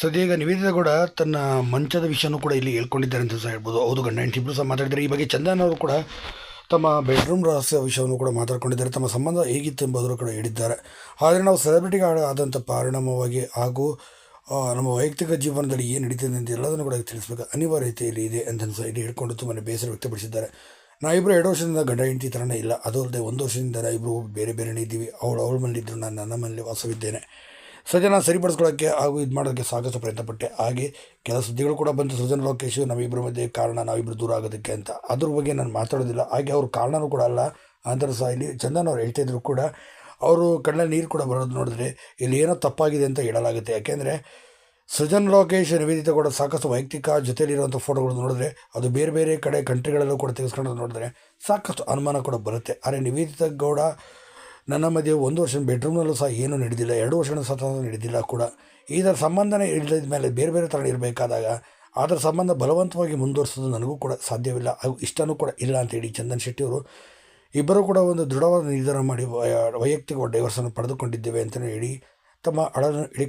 ಸದ್ಯ ನಿವೇದಿತ ಕೂಡ ತನ್ನ ಮಂಚದ ವಿಷಯನೂ ಕೂಡ ಇಲ್ಲಿ ಹೇಳ್ಕೊಂಡಿದ್ದಾರೆ ಅಂತ ಸಹ ಹೇಳ್ಬೋದು. ಹೌದು ಗಂಡ, ಹೆಂಡತಿ ಇಬ್ಬರು ಸಹ ಮಾತಾಡಿದ್ದಾರೆ ಈ ಬಗ್ಗೆ ಚಂದನ್ ಅವರು ಕೂಡ ತಮ್ಮ ಬೆಡ್ರೂಮ್ ರಹಸ್ಯ ವಿಷಯವನ್ನು ಕೂಡ ಮಾತಾಡ್ಕೊಂಡಿದ್ದಾರೆ. ತಮ್ಮ ಸಂಬಂಧ ಹೇಗಿತ್ತು ಎಂಬುದರು ಕೂಡ ಹೇಳಿದ್ದಾರೆ. ಆದರೆ ನಾವು ಸೆಲೆಬ್ರಿಟಿಗೆ ಆದಂಥ ಪರಿಣಾಮವಾಗಿ ಹಾಗೂ ನಮ್ಮ ವೈಯಕ್ತಿಕ ಜೀವನದಲ್ಲಿ ಏನು ನಡೀತಿದೆ ಅಂತ ಎಲ್ಲದನ್ನು ಕೂಡ ತಿಳಿಸಬೇಕು. ಅನಿವಾರ್ಯತೆಯಲ್ಲಿ ಇದೆ ಅಂತ ಸಹ ಇಲ್ಲಿ ಹೇಳ್ಕೊಂಡು ತುಂಬಾ ಬೇಸರ ವ್ಯಕ್ತಪಡಿಸಿದ್ದಾರೆ. ನಾವಿಬ್ಬರು ಎರಡು ವರ್ಷದಿಂದ ಗಂಡ, ಹೆಂಡತಿ ಥರನೇ ಇಲ್ಲ. ಅದು ಅಲ್ಲದೆ ಒಂದು ವರ್ಷದಿಂದ ಇಬ್ಬರು ಬೇರೆ ಬೇರೆನೇ ಇದ್ದೀವಿ. ಅವಳು ಅವಳ ಮನೇಲಿದ್ದರು ನಾನು ನನ್ನ ಮನೇಲಿ ವಾಸವಿದ್ದೇನೆ. ನಾನು ಸರಿಪಡಿಸ್ಕೊಳ್ಳೋಕ್ಕೆ ಹಾಗೂ ಇದು ಮಾಡೋದಕ್ಕೆ ಸಾಕಷ್ಟು ಪ್ರಯತ್ನಪಟ್ಟೆ. ಹಾಗೆ ಕೆಲ ಸುದ್ದಿಗಳು ಕೂಡ ಬಂತು. ಸೃಜನ್ ಲೋಕೇಶ್ ನಮ್ಮಿಬ್ಬರ ಮಧ್ಯೆ ಕಾರಣ ನಾವಿಬ್ಬರು ದೂರ ಆಗೋದಕ್ಕೆ ಅಂತ. ಅದ್ರ ಬಗ್ಗೆ ನಾನು ಮಾತಾಡೋದಿಲ್ಲ. ಹಾಗೆ ಅವ್ರ ಕಾರಣನೂ ಕೂಡ ಅಲ್ಲ. ಆದರೂ ಸಹ ಇಲ್ಲಿ ಚಂದನ್ ಅವ್ರು ಹೇಳ್ತಿದ್ರು ಕೂಡ ಅವರು ಕಣ್ಣಲ್ಲಿ ನೀರು ಕೂಡ ಬರೋದು ನೋಡಿದ್ರೆ ಇಲ್ಲಿ ಏನೋ ತಪ್ಪಾಗಿದೆ ಅಂತ ಹೇಳಲಾಗುತ್ತೆ. ಯಾಕೆಂದರೆ ಸೃಜನ್ ಲೋಕೇಶ್ ನಿವೇದಿತ ಕೂಡ ಸಾಕಷ್ಟು ವೈಯಕ್ತಿಕ ಜೊತೆಯಲ್ಲಿರುವಂಥ ಫೋಟೋಗಳು ನೋಡಿದ್ರೆ ಅದು ಬೇರೆ ಬೇರೆ ಕಡೆ ಕಂಟ್ರಿಗಳಲ್ಲೂ ಕೂಡ ತೆಗೆಸ್ಕೊಂಡು ನೋಡಿದ್ರೆ ಸಾಕಷ್ಟು ಅನುಮಾನ ಕೂಡ ಬರುತ್ತೆ. ಆದರೆ ನಿವೇದಿತ ಗೌಡ ನನ್ನ ಮಧ್ಯೆ ಒಂದು ವರ್ಷ ಬೆಡ್ರೂಮ್ನಲ್ಲೂ ಸಹ ಏನೂ ನಡೆದಿಲ್ಲ, ಎರಡು ವರ್ಷನೂ ಸಹ ನಡೆದಿಲ್ಲ ಕೂಡ. ಇದರ ಸಂಬಂಧನೇ ಇಳಿದ ಮೇಲೆ ಬೇರೆ ಬೇರೆ ಥರ ಇರಬೇಕಾದಾಗ ಅದರ ಸಂಬಂಧ ಬಲವಂತವಾಗಿ ಮುಂದುವರಿಸೋದು ನನಗೂ ಕೂಡ ಸಾಧ್ಯವಿಲ್ಲ. ಹಾಗೂ ಇಷ್ಟನೂ ಕೂಡ ಇಲ್ಲ ಅಂತೇಳಿ ಚಂದನ್ ಶೆಟ್ಟಿಯವರು ಇಬ್ಬರೂ ಕೂಡ ಒಂದು ದೃಢವಾದ ನಿರ್ಧಾರ ಮಾಡಿ ವಯ- ವೈಯಕ್ತಿಕ ಡೈವರ್ಸನ್ನು ಪಡೆದುಕೊಂಡಿದ್ದೇವೆ ಅಂತಲೇ ಹೇಳಿ ತಮ್ಮ ಅಳನ್ನು ಇಳಿ